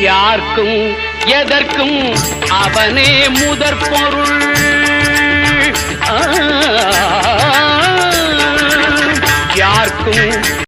யார்க்கும் எதற்கும் அவனே முதற் பொருள் யார்க்கும்